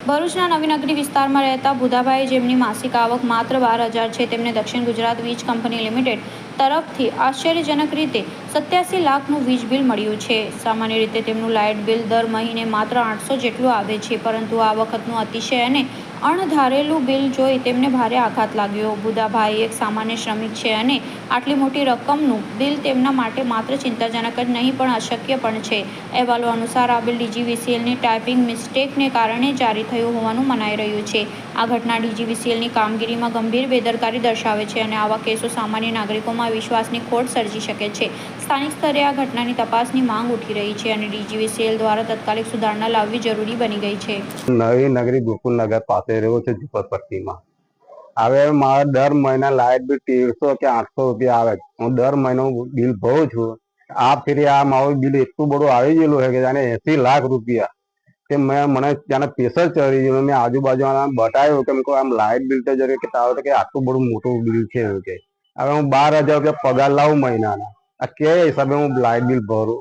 ભરૂચના નવીનગરી વિસ્તારમાં રહેતા બુધાભાઈ જેમની માસિક આવક માત્ર બાર હજાર છે, તેમને દક્ષિણ ગુજરાત વીજ કંપની લિમિટેડ તરફથી આશ્ચર્યજનક રીતે સત્યાસી લાખનું વીજ બિલ મળ્યું છે. સામાન્ય રીતે તેમનું લાઇટ બિલ દર મહિને માત્ર આઠસો જેટલું આવે છે, પરંતુ આ વખતનું અતિશય અને અણધારેલું બિલ જોઈ તેમને ભારે આઘાત લાગ્યો. બુધાભાઈ એક સામાન્ય શ્રમિક છે અને આટલી મોટી રકમનું બિલ તેમના માટે માત્ર ચિંતાજનક જ નહીં, પણ અશક્ય પણ છે. અહેવાલો અનુસાર આ બિલ ડીજીવીસીએલની ટાઈપિંગ મિસ્ટેકને કારણે જારી થયું હોવાનું મનાઈ રહ્યું છે. આ ઘટના ડીજીવીસીએલની કામગીરીમાં ગંભીર બેદરકારી દર્શાવે છે અને આવા કેસો સામાન્ય નાગરિકોમાં વિશ્વાસની ખોટ સર્જી શકે છે. સ્થાનિક સ્તરે આ ઘટનાની તપાસની માંગ ઉઠી રહી છે અને ડીજીવીસીએલ દ્વારા તત્કાલિક સુધારણા લાવવી જરૂરી બની ગઈ છે. નવી નગરી ગોકુલનગર પાસે રહ્યો છે ઝુંપડપટ્ટીમાં. હવે મારે દર મહિના લાઇટ બિલ તેરસો કે આઠસો રૂપિયા આવે હું દર મહિનો બિલ ભરું છું. આ ફેરી આ મારું બિલ એટલું બધું આવી ગયેલું છે કે જાણે એસી લાખ રૂપિયા. કે મેં, મને જાણે પ્રેશર ચડી ગયું. મેં આજુબાજુ બતાવ્યું કે મેં કહું આમ લાઇટ બિલ તો જરૂર કે તારો કે આટલું બધું મોટું બિલ છે કે. હવે હું બાર હજાર રૂપિયા પગાર લાવું મહિનાના. આ કે હિસાબે હું લાઇટ બિલ ભરું